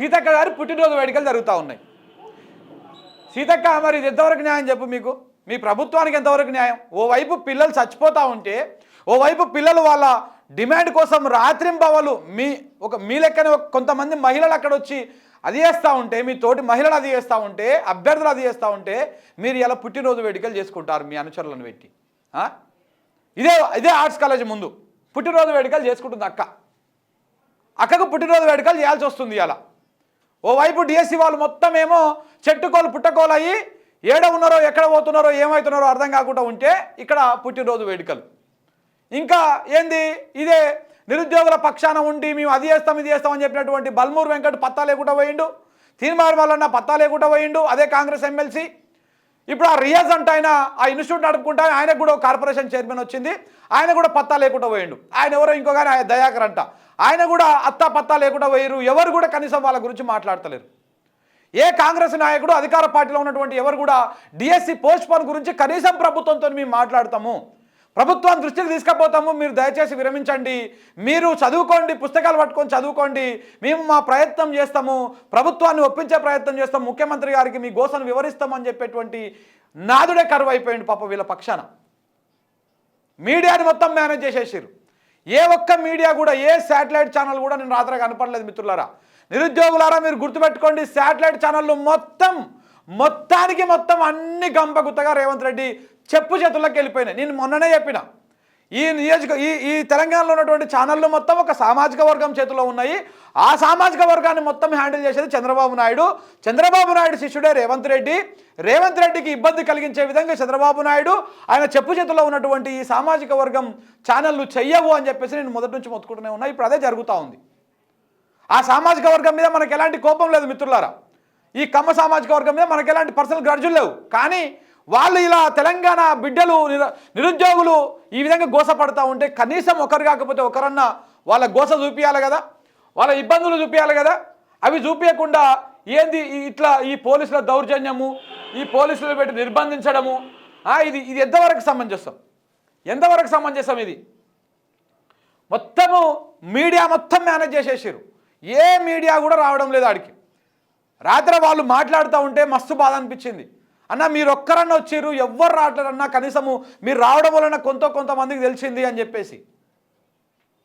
సీతక్క గారి పుట్టినరోజు వేడుకలు జరుగుతూ ఉన్నాయి. సీతక్క మరి ఇది ఎంతవరకు న్యాయం చెప్పు మీకు? మీ ప్రభుత్వానికి ఎంతవరకు న్యాయం? ఓవైపు పిల్లలు చచ్చిపోతూ ఉంటే ఓవైపు పిల్లలు వాళ్ళ డిమాండ్ కోసం రాత్రింబవలు మీ ఒక మీ లెక్కనే ఒక కొంతమంది మహిళలు అక్కడ వచ్చి అది చేస్తూ ఉంటే మీ తోటి మహిళలు అది చేస్తూ ఉంటే అభ్యర్థులు అది చేస్తూ ఉంటే మీరు ఇలా పుట్టినరోజు వేడుకలు చేసుకుంటారు మీ అనుచరులను పెట్టి. ఇదే ఇదే ఆర్ట్స్ కాలేజ్ ముందు. పుట్టినరోజు వేడుకలు చేసుకుంటుంది అక్క. అక్కకు పుట్టినరోజు వేడుకలు చేయాల్సి వస్తుంది ఇలా ఓవైపు డిఎస్సి వాళ్ళు మొత్తం ఏమో చెట్టుకోలు పుట్టకోలు అయ్యి ఏడ ఉన్నారో ఎక్కడ పోతున్నారో ఏమవుతున్నారో అర్థం కాకుండా ఉంటే ఇక్కడ పుట్టినరోజు వేడుకలు. ఇంకా ఏంది? ఇదే నిరుద్యోగుల పక్షాన ఉండి మేము అది చేస్తాం ఇది చేస్తాం అని చెప్పినటువంటి బల్మూరు వెంకట్ పత్తా లేకుండా పోయిండు. తీర్మార్ మల్లన్న పత్తా లేకుండా పోయిండు. అదే కాంగ్రెస్ ఎమ్మెల్సీ. ఇప్పుడు ఆ రియాజ్ అంటే ఆయన ఆ ఇన్స్టిట్యూట్ నడుపుకుంటా ఆయనకు కూడా ఒక కార్పొరేషన్ చైర్మన్ వచ్చింది. ఆయన కూడా పత్తా లేకుండా పోయిండు. ఆయన ఎవరో ఇంకో కానీ ఆయన దయాకర్ అంట. ఆయన కూడా అత్తా పత్తా లేకుండా పోయారు ఎవరు కూడా కనీసం వాళ్ళ గురించి మాట్లాడతలేరు. ఏ కాంగ్రెస్ నాయకుడు అధికార పార్టీలో ఉన్నటువంటి ఎవరు కూడా డిఎస్సి పోస్ట్ పోన్ గురించి కనీసం ప్రభుత్వంతో మేము మాట్లాడతాము. ప్రభుత్వం దృష్టికి తీసుకుపోతాము మీరు దయచేసి విరమించండి. మీరు చదువుకోండి పుస్తకాలు పట్టుకొని చదువుకోండి. మేము మా ప్రయత్నం చేస్తాము ప్రభుత్వాన్ని ఒప్పించే ప్రయత్నం చేస్తాం ముఖ్యమంత్రి గారికి మీ గోసను వివరిస్తామని చెప్పేటువంటి నాదుడే కరువు అయిపోయింది పాప వీళ్ళ పక్షాన. మీడియాని మొత్తం మేనేజ్ చేసేసారు ఏ ఒక్క మీడియా కూడా ఏ శాటిలైట్ ఛానల్ కూడా నేను రాత్రి కనపడలేదు మిత్రులారా. నిరుద్యోగులారా మీరు గుర్తుపెట్టుకోండి శాటిలైట్ ఛానళ్ళు మొత్తం మొత్తానికి మొత్తం అన్ని గంపగుత్తగా రేవంత్ రెడ్డి చెప్పు చేతుల్లోకి వెళ్ళిపోయినాయి. నేను మొన్ననే చెప్పిన. ఈ నియోజక ఈ ఈ తెలంగాణలో ఉన్నటువంటి ఛానళ్ళు మొత్తం ఒక సామాజిక వర్గం చేతిలో ఉన్నాయి. ఆ సామాజిక వర్గాన్ని మొత్తం హ్యాండిల్ చేసేది చంద్రబాబు నాయుడు. చంద్రబాబు నాయుడు శిష్యుడే రేవంత్ రెడ్డి. రేవంత్ రెడ్డికి ఇబ్బంది కలిగించే విధంగా చంద్రబాబు నాయుడు ఆయన చెప్పు చేతిలో ఉన్నటువంటి ఈ సామాజిక వర్గం ఛానళ్ళు చెయ్యవు అని చెప్పేసి నేను మొదటి నుంచి మొత్తుకుంటూనే ఉన్నా. ఇప్పుడు అదే జరుగుతూ ఉంది. ఆ సామాజిక వర్గం మీద మనకు ఎలాంటి కోపం లేదు మిత్రులారా. ఈ కమ్మ సామాజిక వర్గం మీద మనకు ఎలాంటి పర్సనల్ గ్రడ్జులు లేవు. కానీ వాళ్ళు ఇలా తెలంగాణ బిడ్డలు నిరుద్యోగులు ఈ విధంగా గోసపడతా ఉంటే కనీసం ఒకరు కాకపోతే ఒకరన్నా వాళ్ళ గోస చూపించాలి కదా? వాళ్ళ ఇబ్బందులు చూపించాలి కదా? అవి చూపించకుండా ఏంది ఇట్లా ఈ పోలీసుల దౌర్జన్యము ఈ పోలీసులు పెట్టి నిర్బంధించడము? ఇది ఇది ఎంతవరకు సమంజసం? ఎంతవరకు సమంజసం ఇది? మొత్తము మీడియా మొత్తం మేనేజ్ చేసేసారు ఏ మీడియా కూడా రావడం లేదు ఆడికి. రాత్రి వాళ్ళు మాట్లాడుతూ ఉంటే మస్తు బాధ అనిపించింది. అన్న మీరు ఒక్కరన్నా వచ్చారు ఎవ్వరు రావట్లేదన్నా కనీసము మీరు రావడం వలన కొంత కొంతమందికి తెలిసింది అని చెప్పేసి.